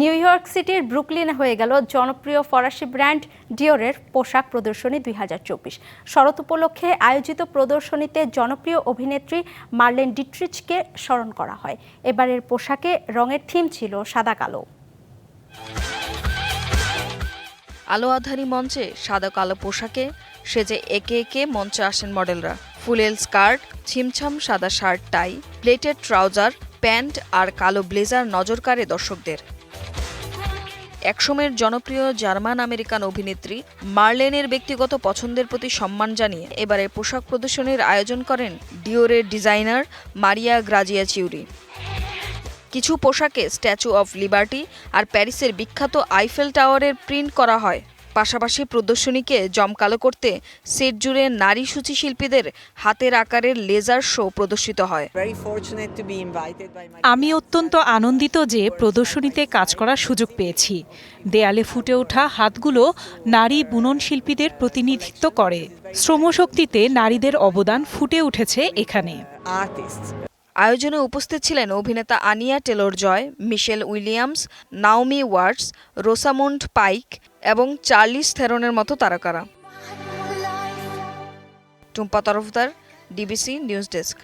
New York সিটির ব্রুকলিনে হয়ে গেল জনপ্রিয় ফরাসি ব্র্যান্ড ডিওরের পোশাক প্রদর্শনী দুই শরৎ উপলক্ষে আয়োজিত প্রদর্শনীতে জনপ্রিয় অভিনেত্রী মার্লেন ডিট্রিচকে স্মরণ করা হয়। এবারের পোশাকে রঙের থিম ছিল সাদা কালো। আলো আধারি মঞ্চে সাদা কালো পোশাকে সেজে একে একে মঞ্চে আসেন মডেলরা। ফুলেল স্কার্ট, ছিমছাম সাদা shirt, tie, pleated trouser pant আর কালো ব্লেজার নজর কাড়ে দর্শকদের। একসময়ের জনপ্রিয় জার্মান আমেরিকান অভিনেত্রী মার্লেনের ব্যক্তিগত পছন্দের প্রতি সম্মান জানিয়ে এবারে পোশাক প্রদর্শনীর আয়োজন করেন ডিওরের ডিজাইনার মারিয়া গ্রাজিয়া চিউরি কিছু পোশাকে স্ট্যাচু অফ লিবার্টি আর প্যারিসের বিখ্যাত আইফেল টাওয়ারের প্রিন্ট করা হয়। পাশাপাশি প্রদর্শনীকে জমকালো করতে সেট জুড়ে নারী সূচি শিল্পীদের হাতের আকারের লেজার শো প্রদর্শিত হয়। আমি অত্যন্ত আনন্দিত যে প্রদর্শনীতে কাজ করার সুযোগ পেয়েছি। দেয়ালে ফুটে ওঠা হাতগুলো নারী বুনন শিল্পীদের প্রতিনিধিত্ব করে। শ্রমশক্তিতে নারীদের অবদান ফুটে উঠেছে এখানে। আয়োজনে উপস্থিত ছিলেন অভিনেতা Anya Taylor Joy Michelle Williams Naomi Watts Rosamund Pike এবং চার্লিস থেরনের মতো তারকারা। Tumpa Tarafdar DBC news desk.